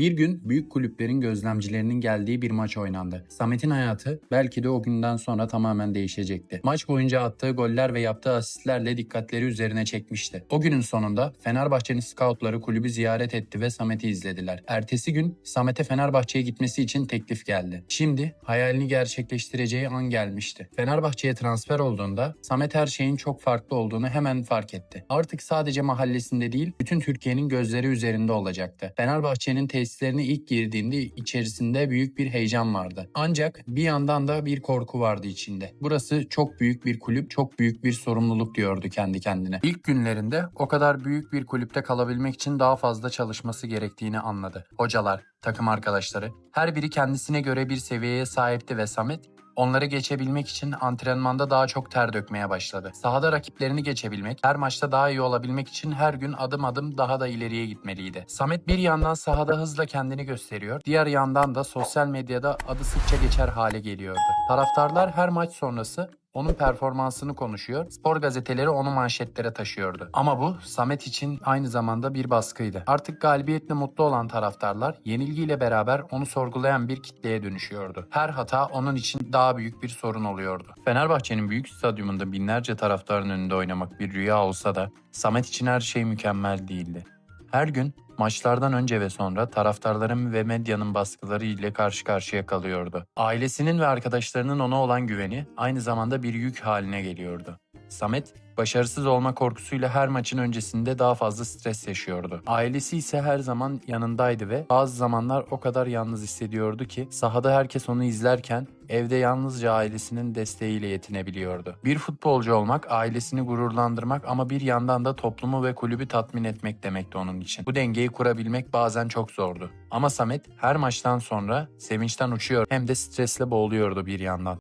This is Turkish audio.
Bir gün büyük kulüplerin gözlemcilerinin geldiği bir maç oynandı. Samet'in hayatı belki de o günden sonra tamamen değişecekti. Maç boyunca attığı goller ve yaptığı asistlerle dikkatleri üzerine çekmişti. O günün sonunda Fenerbahçe'nin scoutları kulübü ziyaret etti ve Samet'i izlediler. Ertesi gün Samet'e Fenerbahçe'ye gitmesi için teklif geldi. Şimdi hayalini gerçekleştireceği an gelmişti. Fenerbahçe'ye transfer olduğunda Samet her şeyin çok farklı olduğunu hemen fark etti. Artık sadece mahallesinde değil, bütün Türkiye'nin gözleri üzerinde olacaktı. Fenerbahçe'nin tesislerine ilk girdiğinde içerisinde büyük bir heyecan vardı. Ancak bir yandan da bir korku vardı içinde. Burası çok büyük bir kulüp, çok büyük bir sorumluluk diyordu kendi kendine. İlk günlerinde o kadar büyük bir kulüpte kalabilmek için daha fazla çalışması gerektiğini anladı. Hocalar, takım arkadaşları, her biri kendisine göre bir seviyeye sahipti ve Samet Onları geçebilmek için antrenmanda daha çok ter dökmeye başladı. Sahada rakiplerini geçebilmek, her maçta daha iyi olabilmek için her gün adım adım daha da ileriye gitmeliydi. Samet bir yandan sahada hızla kendini gösteriyor, diğer yandan da sosyal medyada adı sıkça geçer hale geliyordu. Taraftarlar her maç sonrası onun performansını konuşuyor, spor gazeteleri onu manşetlere taşıyordu. Ama bu Samet için aynı zamanda bir baskıydı. Artık galibiyetle mutlu olan taraftarlar yenilgiyle beraber onu sorgulayan bir kitleye dönüşüyordu. Her hata onun için daha büyük bir sorun oluyordu. Fenerbahçe'nin büyük stadyumunda binlerce taraftarın önünde oynamak bir rüya olsa da Samet için her şey mükemmel değildi. Her gün maçlardan önce ve sonra taraftarların ve medyanın baskıları ile karşı karşıya kalıyordu. Ailesinin ve arkadaşlarının ona olan güveni aynı zamanda bir yük haline geliyordu. Samet, başarısız olma korkusuyla her maçın öncesinde daha fazla stres yaşıyordu. Ailesi ise her zaman yanındaydı ve bazı zamanlar o kadar yalnız hissediyordu ki sahada herkes onu izlerken evde yalnızca ailesinin desteğiyle yetinebiliyordu. Bir futbolcu olmak, ailesini gururlandırmak ama bir yandan da toplumu ve kulübü tatmin etmek demekti onun için. Bu dengeyi kurabilmek bazen çok zordu. Ama Samet her maçtan sonra sevinçten uçuyor hem de stresle boğuluyordu bir yandan.